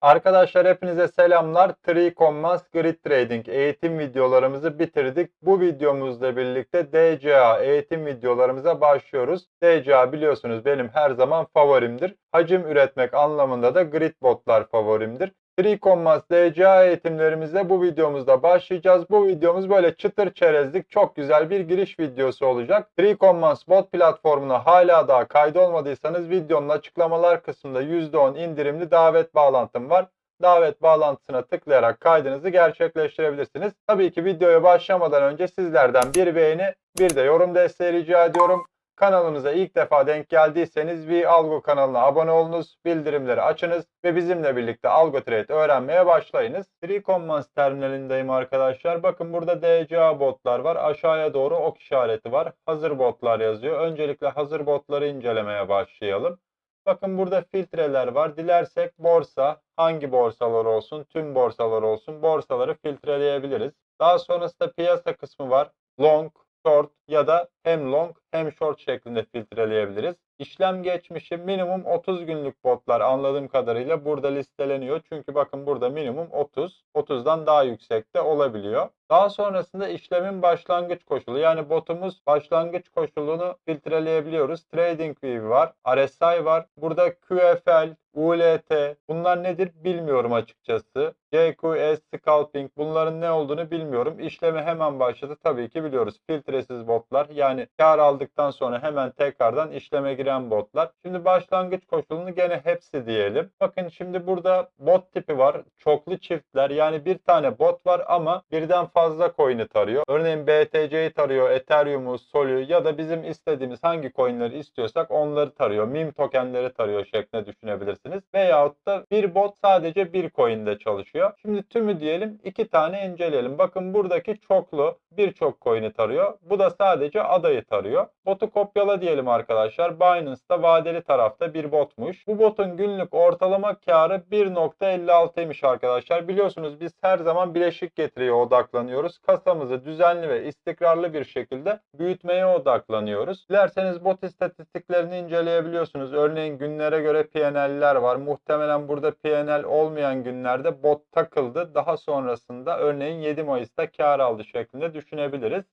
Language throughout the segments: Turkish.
Arkadaşlar hepinize selamlar. Three Commas Grid Trading eğitim videolarımızı bitirdik. Bu videomuzla birlikte DCA eğitim videolarımıza başlıyoruz. DCA biliyorsunuz benim her zaman favorimdir. Hacim üretmek anlamında da grid botlar favorimdir. Three Commas DCA eğitimlerimizle bu videomuzda başlayacağız. Bu videomuz böyle çıtır çerezlik çok güzel bir giriş videosu olacak. Three Commas bot platformuna hala daha kaydolmadıysanız videonun açıklamalar kısmında %10 indirimli davet bağlantım var. Davet bağlantısına tıklayarak kaydınızı gerçekleştirebilirsiniz. Tabii ki videoya başlamadan önce sizlerden bir beğeni, bir de yorum desteği rica ediyorum. Kanalımıza ilk defa denk geldiyseniz bir Algo kanalına abone olunuz, bildirimleri açınız ve bizimle birlikte Algo Trade öğrenmeye başlayınız. Free Commons terminalindeyim arkadaşlar. Bakın burada DCA botlar var. Aşağıya doğru ok işareti var. Hazır botlar yazıyor. Öncelikle hazır botları incelemeye başlayalım. Bakın burada filtreler var. Dilersek borsa, hangi borsalar olsun, tüm borsalar olsun, borsaları filtreleyebiliriz. Daha sonrasında piyasa kısmı var. Long, short ya da hem long hem short şeklinde filtreleyebiliriz. İşlem geçmişi minimum 30 günlük botlar anladığım kadarıyla burada listeleniyor. Çünkü bakın burada minimum 30. 30'dan daha yüksek de olabiliyor. Daha sonrasında işlemin başlangıç koşulu yani botumuz başlangıç koşulunu filtreleyebiliyoruz. TradingView var, RSI var. Burada QFL, ULT bunlar nedir bilmiyorum açıkçası. JQS, Scalping bunların ne olduğunu bilmiyorum. İşlemi hemen başladı tabii ki biliyoruz. Filtresiz botlar yani kar aldıktan sonra hemen tekrardan işleme giren botlar. Şimdi başlangıç koşulunu gene hepsi diyelim. Bakın şimdi burada bot tipi var. Çoklu çiftler yani bir tane bot var ama birden fazla coin'i tarıyor. Örneğin BTC'yi tarıyor, Ethereum'u, Sol'ü ya da bizim istediğimiz hangi coin'leri istiyorsak onları tarıyor. Meme tokenleri tarıyor şeklinde düşünebilirsiniz. Veyahut da bir bot sadece bir coin'de çalışıyor. Şimdi tümü diyelim iki tane inceleyelim. Bakın buradaki çoklu birçok coin'i tarıyor. Bu da sadece adayı tarıyor. Botu kopyala diyelim arkadaşlar. Binance'da vadeli tarafta bir botmuş. Bu botun günlük ortalama karı 1.56'ymış arkadaşlar. Biliyorsunuz biz her zaman bileşik getiriye odaklanıyoruz. Kasamızı düzenli ve istikrarlı bir şekilde büyütmeye odaklanıyoruz. Dilerseniz bot istatistiklerini inceleyebiliyorsunuz. Örneğin günlere göre PNL'ler var. Muhtemelen burada PNL olmayan günlerde bot takıldı. Daha sonrasında örneğin 7 Mayıs'ta kar aldı şeklinde düşünebiliriz.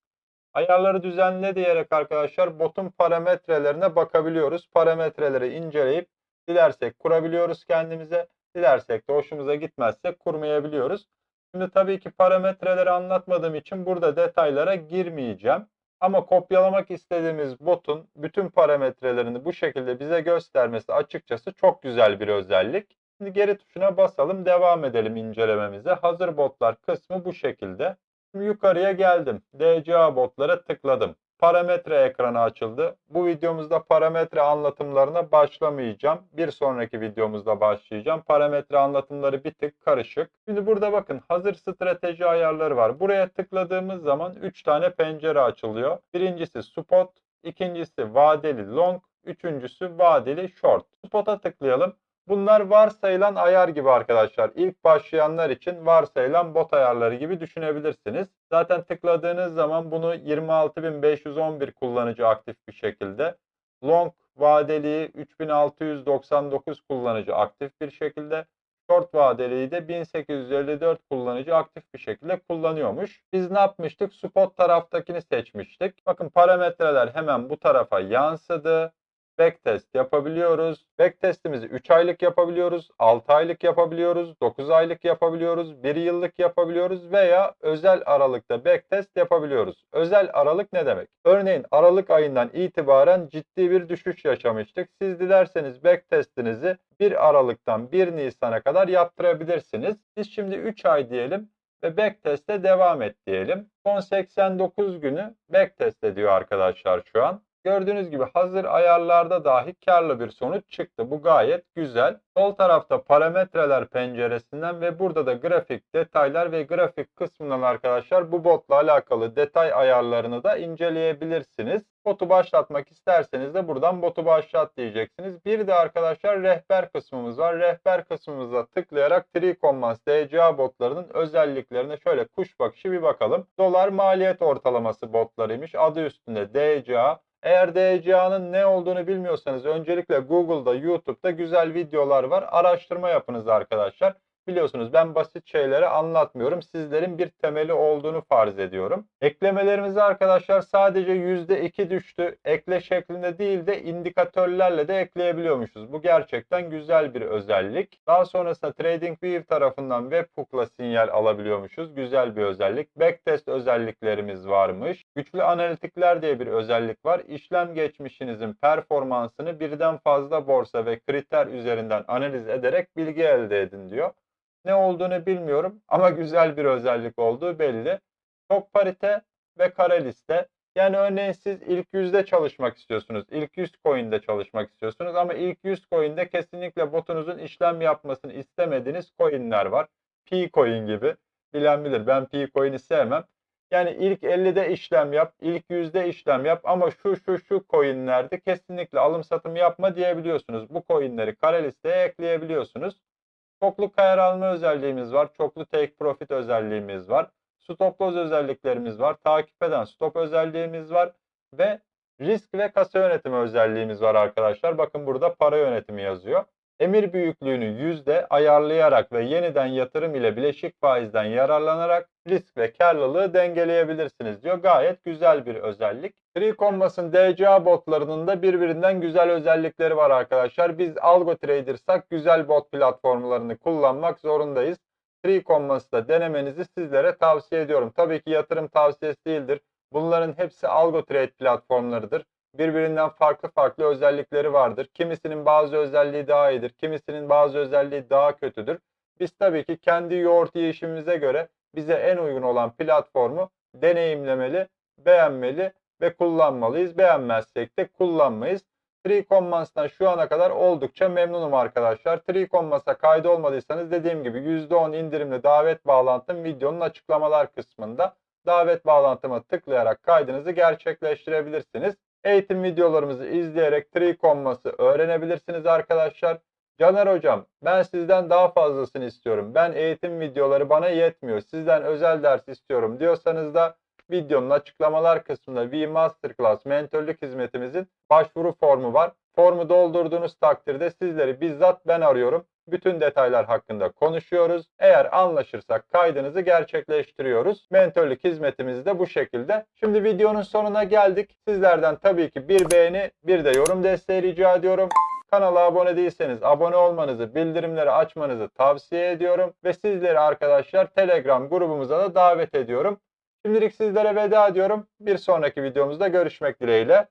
Ayarları düzenle diyerek arkadaşlar botun parametrelerine bakabiliyoruz. Parametreleri inceleyip dilersek kurabiliyoruz kendimize. Dilersek de hoşumuza gitmezse kurmayabiliyoruz. Şimdi tabii ki parametreleri anlatmadığım için burada detaylara girmeyeceğim. Ama kopyalamak istediğimiz botun bütün parametrelerini bu şekilde bize göstermesi açıkçası çok güzel bir özellik. Şimdi geri tuşuna basalım devam edelim incelememize. Hazır botlar kısmı bu şekilde. Şimdi yukarıya geldim. DCA botlara tıkladım. Parametre ekranı açıldı. Bu videomuzda parametre anlatımlarına başlamayacağım. Bir sonraki videomuzda başlayacağım. Parametre anlatımları bir tık karışık. Şimdi burada bakın hazır strateji ayarları var. Buraya tıkladığımız zaman 3 tane pencere açılıyor. Birincisi spot, ikincisi vadeli long, üçüncüsü vadeli short. Spot'a tıklayalım. Bunlar varsayılan ayar gibi arkadaşlar. İlk başlayanlar için varsayılan bot ayarları gibi düşünebilirsiniz. Zaten tıkladığınız zaman bunu 26511 kullanıcı aktif bir şekilde. Long vadeliği 3699 kullanıcı aktif bir şekilde. Short vadeliği de 1854 kullanıcı aktif bir şekilde kullanıyormuş. Biz ne yapmıştık? Spot taraftakini seçmiştik. Bakın parametreler hemen bu tarafa yansıdı backtest yapabiliyoruz. Backtestimizi 3 aylık yapabiliyoruz, 6 aylık yapabiliyoruz, 9 aylık yapabiliyoruz, 1 yıllık yapabiliyoruz veya özel aralıkta backtest yapabiliyoruz. Özel aralık ne demek? Örneğin Aralık ayından itibaren ciddi bir düşüş yaşamıştık. Siz dilerseniz backtestinizi 1 Aralık'tan 1 Nisan'a kadar yaptırabilirsiniz. Biz şimdi 3 ay diyelim ve backtest'e devam et diyelim. Son 89 günü backtest ediyor arkadaşlar şu an. Gördüğünüz gibi hazır ayarlarda dahi karlı bir sonuç çıktı. Bu gayet güzel. Sol tarafta parametreler penceresinden ve burada da grafik detaylar ve grafik kısmından arkadaşlar bu botla alakalı detay ayarlarını da inceleyebilirsiniz. Botu başlatmak isterseniz de buradan botu başlat diyeceksiniz. Bir de arkadaşlar rehber kısmımız var. Rehber kısmımıza tıklayarak Tricommans DCA botlarının özelliklerine şöyle kuş bakışı bir bakalım. Dolar maliyet ortalaması botlarıymış. Adı üstünde DCA Eğer DCA'nın ne olduğunu bilmiyorsanız öncelikle Google'da, YouTube'da güzel videolar var. Araştırma yapınız arkadaşlar. Biliyorsunuz ben basit şeyleri anlatmıyorum. Sizlerin bir temeli olduğunu farz ediyorum. Eklemelerimizi arkadaşlar sadece %2 düştü. Ekle şeklinde değil de indikatörlerle de ekleyebiliyormuşuz. Bu gerçekten güzel bir özellik. Daha sonrasında TradingView tarafından webhook'la sinyal alabiliyormuşuz. Güzel bir özellik. Backtest özelliklerimiz varmış. Güçlü analitikler diye bir özellik var. İşlem geçmişinizin performansını birden fazla borsa ve kriter üzerinden analiz ederek bilgi elde edin diyor. Ne olduğunu bilmiyorum ama güzel bir özellik olduğu belli. Çok parite ve kare liste. Yani örneğin siz ilk yüzde çalışmak istiyorsunuz. İlk 100 coin'de çalışmak istiyorsunuz ama ilk 100 coin'de kesinlikle botunuzun işlem yapmasını istemediğiniz coin'ler var. P coin gibi. Bilen bilir. Ben P coin'i sevmem. Yani ilk 50'de işlem yap, ilk yüzde işlem yap ama şu şu şu coin'lerde kesinlikle alım satım yapma diyebiliyorsunuz. Bu coin'leri kare listeye ekleyebiliyorsunuz. Çoklu kayar alma özelliğimiz var. Çoklu take profit özelliğimiz var. Stop loss özelliklerimiz var. Takip eden stop özelliğimiz var. Ve risk ve kasa yönetimi özelliğimiz var arkadaşlar. Bakın burada para yönetimi yazıyor. Emir büyüklüğünü yüzde ayarlayarak ve yeniden yatırım ile bileşik faizden yararlanarak risk ve karlılığı dengeleyebilirsiniz diyor. Gayet güzel bir özellik. Freecombas'ın DCA botlarının da birbirinden güzel özellikleri var arkadaşlar. Biz Algo Trader'sak güzel bot platformlarını kullanmak zorundayız. Freecombas'ı da denemenizi sizlere tavsiye ediyorum. Tabii ki yatırım tavsiyesi değildir. Bunların hepsi Algo Trade platformlarıdır birbirinden farklı farklı özellikleri vardır. Kimisinin bazı özelliği daha iyidir, kimisinin bazı özelliği daha kötüdür. Biz tabii ki kendi yoğurt yiyişimize göre bize en uygun olan platformu deneyimlemeli, beğenmeli ve kullanmalıyız. Beğenmezsek de kullanmayız. Treecommans'tan şu ana kadar oldukça memnunum arkadaşlar. Treecommans'a kaydı olmadıysanız dediğim gibi %10 indirimli davet bağlantım videonun açıklamalar kısmında. Davet bağlantıma tıklayarak kaydınızı gerçekleştirebilirsiniz. Eğitim videolarımızı izleyerek Treecommas'ı öğrenebilirsiniz arkadaşlar. Caner hocam ben sizden daha fazlasını istiyorum. Ben eğitim videoları bana yetmiyor. Sizden özel ders istiyorum diyorsanız da videonun açıklamalar kısmında V Masterclass mentörlük hizmetimizin başvuru formu var. Formu doldurduğunuz takdirde sizleri bizzat ben arıyorum. Bütün detaylar hakkında konuşuyoruz. Eğer anlaşırsak kaydınızı gerçekleştiriyoruz. Mentörlük hizmetimiz de bu şekilde. Şimdi videonun sonuna geldik. Sizlerden tabii ki bir beğeni, bir de yorum desteği rica ediyorum. Kanala abone değilseniz abone olmanızı, bildirimleri açmanızı tavsiye ediyorum. Ve sizleri arkadaşlar Telegram grubumuza da davet ediyorum. Şimdilik sizlere veda ediyorum. Bir sonraki videomuzda görüşmek dileğiyle.